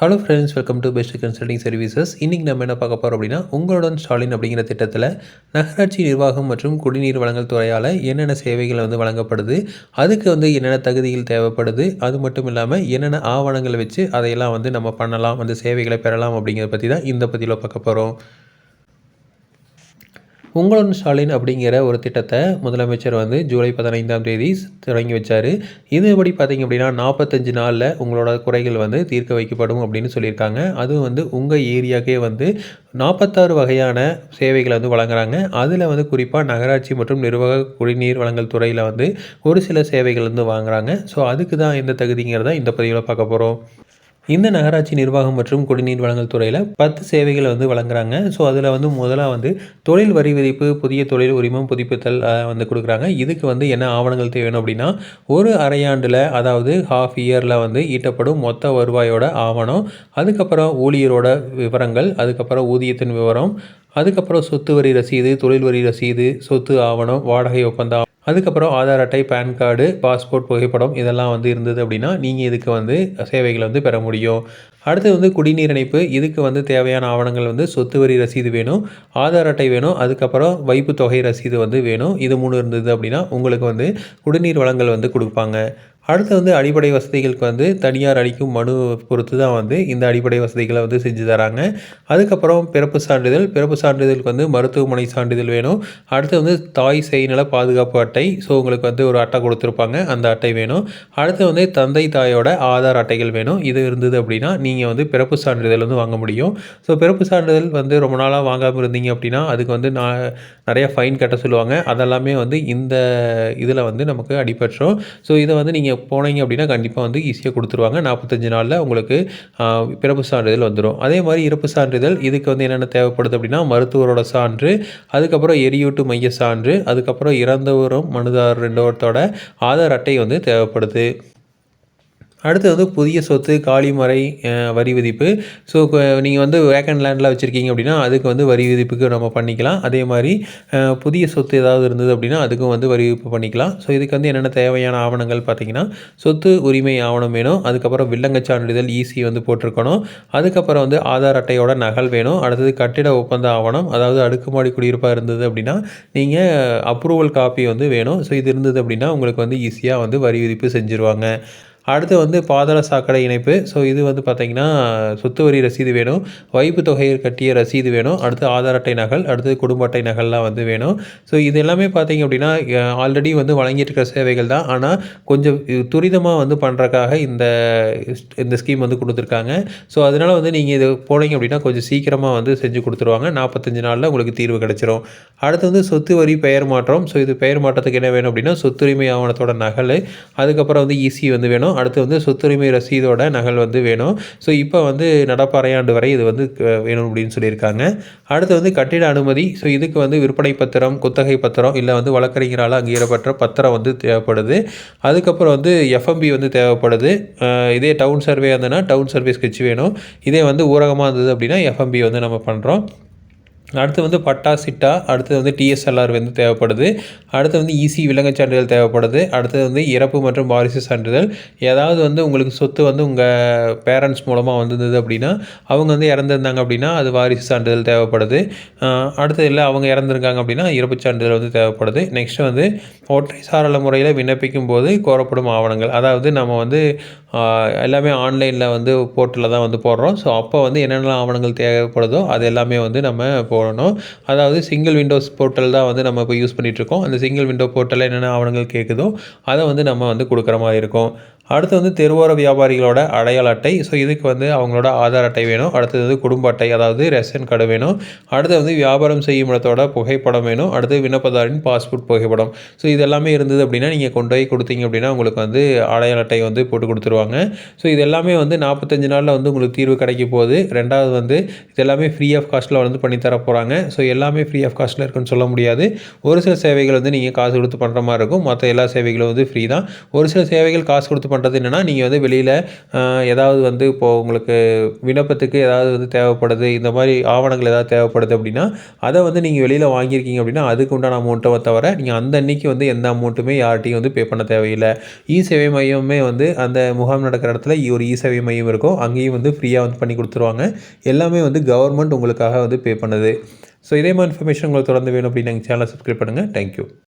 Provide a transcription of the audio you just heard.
Hello friends welcome to best consulting services இன்றைக்கி நம்ம என்ன பார்க்க போகிறோம் அப்படின்னா உங்களுடன் ஸ்டாலின் அப்படிங்கிற திட்டத்தில் நகராட்சி நிர்வாகம் மற்றும் குடிநீர் வழங்கல் துறையால் என்னென்ன சேவைகள் வந்து வழங்கப்படுது அதுக்கு வந்து என்னென்ன தகுதிகள் தேவைப்படுது அது மட்டும் இல்லாமல் என்னென்ன ஆவணங்களை வச்சு அதையெல்லாம் வந்து நம்ம பண்ணலாம் அந்த சேவைகளை பெறலாம் அப்படிங்கிறத பற்றி தான் இந்த பதிவில் பார்க்க போகிறோம் உங்களுடன் ஸ்டாலின் அப்படிங்கிற ஒரு திட்டத்தை முதலமைச்சர் வந்து ஜூலை பதினைந்தாம் தேதி தொடங்கி வச்சார். இதுபடி பார்த்திங்க அப்படின்னா நாற்பத்தஞ்சு நாளில் உங்களோட குறைகள் வந்து தீர்க்க வைக்கப்படும் அப்படின்னு சொல்லியிருக்காங்க. அதுவும் வந்து உங்கள் ஏரியாக்கே வந்து நாற்பத்தாறு வகையான சேவைகளை வந்து வழங்குறாங்க. அதில் வந்து குறிப்பாக நகராட்சி மற்றும் நிர்வாக குடிநீர் வழங்கல் துறையில் வந்து ஒரு சில சேவைகள் வந்து வாங்குறாங்க. ஸோ அதுக்கு தான் எந்த தகுதிங்கிறத இந்த பதிவில் பார்க்க போகிறோம் இந்த நகராட்சி நிர்வாகம் மற்றும் குடிநீர் வழங்கல் துறையில் பத்து சேவைகளை வந்து வழங்குறாங்க. ஸோ அதில் வந்து முதலாக வந்து தொழில் வரி விதிப்பு புதிய தொழில் உரிமம் புதுப்பித்தல் வந்து கொடுக்குறாங்க. இதுக்கு வந்து என்ன ஆவணங்கள் தேவை அப்படின்னா ஒரு அரையாண்டில் அதாவது ஹாஃப் இயரில் வந்து ஈட்டப்படும் மொத்த வருவாயோட ஆவணம் அதுக்கப்புறம் ஊழியரோட விவரங்கள் அதுக்கப்புறம் ஊதியத்தின் விவரம் அதுக்கப்புறம் சொத்து வரி ரசீது தொழில் வரி ரசீது சொத்து ஆவணம் வாடகை ஒப்பந்தம் அதுக்கப்புறம் ஆதார் அட்டை பேன் கார்டு பாஸ்போர்ட் புகைப்படம் இதெல்லாம் வந்து இருந்தது அப்படின்னா நீங்கள் இதுக்கு வந்து சேவைகளை வந்து பெற முடியும். அடுத்து வந்து குடிநீர் இணைப்பு. இதுக்கு வந்து தேவையான ஆவணங்கள் வந்து சொத்து வரி ரசீது வேணும். ஆதார் அட்டை வேணும். அதுக்கப்புறம் வைப்பு தொகை ரசீது வந்து வேணும். இது மூணு இருந்தது அப்படின்னா உங்களுக்கு வந்து குடிநீர் வளங்கள் வந்து கொடுப்பாங்க. அடுத்து வந்து அடிப்படை வசதிகளுக்கு வந்து தனியார் அளிக்கும் மனு பொறுத்து தான் வந்து இந்த அடிப்படை வசதிகளை வந்து செஞ்சு தராங்க. அதுக்கப்புறம் பிறப்பு சான்றிதழ் பிறப்பு சான்றிதழுக்கு வந்து மருத்துவமனை சான்றிதழ் வேணும். அடுத்து வந்து தாய் செய்நல பாதுகாப்பு அட்டை ஸோ உங்களுக்கு வந்து ஒரு அட்டை கொடுத்துருப்பாங்க அந்த அட்டை வேணும். அடுத்து வந்து தந்தை தாயோட ஆதார் அட்டைகள் வேணும். இது இருந்தது அப்படின்னா நீங்கள் வந்து பிறப்பு சான்றிதழ் வந்து வாங்க முடியும். ஸோ பிறப்பு சான்றிதழ் வந்து ரொம்ப நாளாக வாங்காமல் இருந்தீங்க அப்படின்னா அதுக்கு வந்து நான் நிறையா ஃபைன் கட்ட சொல்லுவாங்க. அதெல்லாமே வந்து இந்த இதில் வந்து நமக்கு அடிபட்டுரும். ஸோ இதை வந்து நீங்கள் போனீங்க அப்படின்னா கண்டிப்பாக வந்து ஈஸியாக கொடுத்துருவாங்க. நாற்பத்தஞ்சு நாளில் உங்களுக்கு பிறப்பு சான்றிதழ் வந்துடும் அதே மாதிரி இறப்பு சான்றிதழ் இதுக்கு வந்து என்னென்ன தேவைப்படுது அப்படின்னா மருத்துவரோட சான்று அதுக்கப்புறம் எரியூட்டு மைய சான்று அதுக்கப்புறம் இறந்தவரும் மனுதாரர் ரெண்டோத்தோட ஆதார் அட்டை வந்து தேவைப்படுது. அடுத்து வந்து புதிய சொத்து காலிமறை வரி விதிப்பு. ஸோ நீங்கள் வந்து வேக்கண்ட் லேண்டில் வச்சுருக்கீங்க அப்படின்னா அதுக்கு வந்து வரி விதிப்புக்கு நம்ம பண்ணிக்கலாம். அதே மாதிரி புதிய சொத்து ஏதாவது இருந்தது அப்படின்னா அதுக்கும் வந்து வரி விதிப்பு பண்ணிக்கலாம். ஸோ இதுக்கு வந்து என்னென்ன தேவையான ஆவணங்கள் பார்த்தீங்கன்னா சொத்து உரிமை ஆவணம் வேணும். அதுக்கப்புறம் வில்லங்க சான்றிதழ் ஈசி வந்து போட்டிருக்கணும். அதுக்கப்புறம் வந்து ஆதார் அட்டையோட நகல் வேணும். அடுத்தது கட்டிட ஒப்பந்த ஆவணம் அதாவது அடுக்குமாடி குடியிருப்பாக இருந்தது அப்படின்னா நீங்கள் அப்ரூவல் காப்பி வந்து வேணும். ஸோ இது இருந்தது அப்படின்னா உங்களுக்கு வந்து ஈஸியாக வந்து வரி விதிப்பு செஞ்சுருவாங்க. அடுத்து வந்து பாதாள சாக்கடை இணைப்பு. ஸோ இது வந்து பார்த்திங்கன்னா சொத்து வரி ரசீது வேணும். வைப்பு தொகையை கட்டிய ரசீது வேணும். அடுத்து ஆதார் அட்டை நகல் அடுத்து குடும்ப அட்டை நகல்லாம் வந்து வேணும். ஸோ இது எல்லாமே பார்த்திங்க அப்படின்னா ஆல்ரெடி வந்து வழங்கிட்டு இருக்கிற சேவைகள் தான். ஆனால் கொஞ்சம் துரிதமாக வந்து பண்ணுறக்காக இந்த இந்த ஸ்கீம் வந்து கொடுத்துருக்காங்க. ஸோ அதனால் வந்து நீங்கள் இது போனீங்க அப்படின்னா கொஞ்சம் சீக்கிரமாக வந்து செஞ்சு கொடுத்துருவாங்க. நாற்பத்தஞ்சு நாளில் உங்களுக்கு தீர்வு கிடச்சிரும். அடுத்து வந்து சொத்து வரி பெயர் மாற்றம். ஸோ இது பெயர் மாற்றத்துக்கு என்ன வேணும் அப்படின்னா சொத்துரிமை ஆவணத்தோட நகல். அதுக்கப்புறம் வந்து இசி வந்து வேணும். வேணும். அடுத்து வந்து சொத்துரிமை ரசீதோட நகல் வந்து வேணும். ஸோ இப்போ வந்து நடப்பறையாண்டு வரை இது வந்து வேணும் அப்படின்னு சொல்லியிருக்காங்க. அடுத்து வந்து கட்டிட அனுமதி. ஸோ இதுக்கு வந்து விற்பனை பத்திரம் குத்தகை பத்திரம் இல்லை வந்து வழக்கறிஞரால் அங்கீகரப்பட்ட பத்திரம் வந்து தேவைப்படுது. அதுக்கப்புறம் வந்து எஃப்எம்பி வந்து தேவைப்படுது. இதே டவுன் சர்வே இருந்ததுன்னா டவுன் சர்வே ஸ்கெட்ச் வேணும். இதே வந்து ஊரகமாக இருந்தது அப்படின்னா எஃப்எம்பி வந்து நம்ம பண்ணுறோம் அடுத்து வந்து பட்டா சிட்டா அடுத்தது வந்து டிஎஸ்எல்ஆர் வந்து தேவைப்படுது. அடுத்து வந்து இசி விலங்கு சான்றிதழ் தேவைப்படுது. அடுத்தது வந்து இறப்பு மற்றும் வாரிசு சான்றிதழ். ஏதாவது வந்து உங்களுக்கு சொத்து வந்து உங்கள் பேரண்ட்ஸ் மூலமாக வந்திருந்தது அப்படின்னா அவங்க வந்து இறந்துருந்தாங்க அப்படின்னா அது வாரிசு சான்றிதழ் தேவைப்படுது. அடுத்தது இல்லை அவங்க இறந்துருக்காங்க அப்படின்னா இறப்பு சான்றிதழ் வந்து தேவைப்படுது. நெக்ஸ்ட்டு வந்து ஒற்றை சாரள முறையில் விண்ணப்பிக்கும் போது கோரப்படும் ஆவணங்கள். அதாவது நம்ம வந்து எல்லாமே ஆன்லைனில் வந்து போர்ட்டலில் தான் வந்து போடுறோம். ஸோ அப்போ வந்து என்னென்ன ஆவணங்கள் தேவைப்படுதோ அது எல்லாமே வந்து நம்ம போ போடணும். அதாவது சிங்கிள் விண்டோஸ் போர்ட்டல் தான் வந்து நம்ம இப்போ யூஸ் பண்ணிகிட்ருக்கோம் அந்த சிங்கிள் விண்டோ போர்ட்டலில் என்னென்ன ஆவணங்கள் கேட்குதோ அதை வந்து நம்ம வந்து கொடுக்குற மாதிரி இருக்கும். அடுத்து வந்து தெருவோர வியாபாரிகளோட அடையாள அட்டை. ஸோ இதுக்கு வந்து அவங்களோட ஆதார் அட்டை வேணும். அடுத்தது வந்து குடும்ப அட்டை அதாவது ரேஷன் கார்டு வேணும். அடுத்து வந்து வியாபாரம் செய்யும் இடத்தோட புகைப்படம் வேணும். அடுத்து விண்ணப்பதாரின் பாஸ்போர்ட் புகைப்படம். ஸோ இது எல்லாமே இருந்தது அப்படின்னா நீங்கள் கொண்டு போய் கொடுத்தீங்க அப்படின்னா உங்களுக்கு வந்து அடையாள அட்டை வந்து போட்டு கொடுத்துருவாங்க. ஸோ இது எல்லாமே வந்து நாற்பத்தஞ்சு நாளில் வந்து உங்களுக்கு தீர்வு கிடைக்க போகுது. ரெண்டாவது வந்து இது எல்லாமே ஃப்ரீ ஆஃப் காஸ்ட்டில் வந்து பண்ணித்தர போகிறாங்க ஸோ எல்லாமே ஃப்ரீ ஆஃப் காஸ்ட்டில் இருக்குன்னு சொல்ல முடியாது. ஒரு சில சேவைகள் வந்து நீங்கள் காசு கொடுத்து பண்ணுற மாதிரி இருக்கும். மற்ற எல்லா சேவைகளும் வந்து ஃப்ரீ தான். ஒரு சில சேவைகள் காசு கொடுத்து பண்ணுறது என்னென்னா நீங்கள் வந்து வெளியில் ஏதாவது வந்து இப்போது உங்களுக்கு விண்ணப்பத்துக்கு ஏதாவது வந்து தேவைப்படுது இந்த மாதிரி ஆவணங்கள் ஏதாவது தேவைப்படுது அப்படின்னா அதை வந்து நீங்கள் வெளியில் வாங்கியிருக்கீங்க அப்படின்னா அதுக்கு உண்டான அமௌண்ட்டை தவிர நீங்கள் அந்த அன்னைக்கு வந்து எந்த அமௌண்ட்டுமே யார்கிட்டையும் வந்து பே பண்ண தேவையில்லை. இ சேவை மையமே வந்து அந்த முகாம் நடக்கிற இடத்துல ஒரு இ சேவை மையம் இருக்கும். அங்கேயும் வந்து ஃப்ரீயாக வந்து பண்ணி கொடுத்துருவாங்க. எல்லாமே வந்து கவர்மெண்ட் உங்களுக்காக வந்து பே பண்ணுது. ஸோ இதே மாதிரி இன்ஃபர்மேஷன் உங்களுக்கு தொடர்ந்து வேணும் அப்படின்னு எங்கள் சேனலை சப்ஸ்கிரைப் பண்ணுங்கள் தேங்க்யூ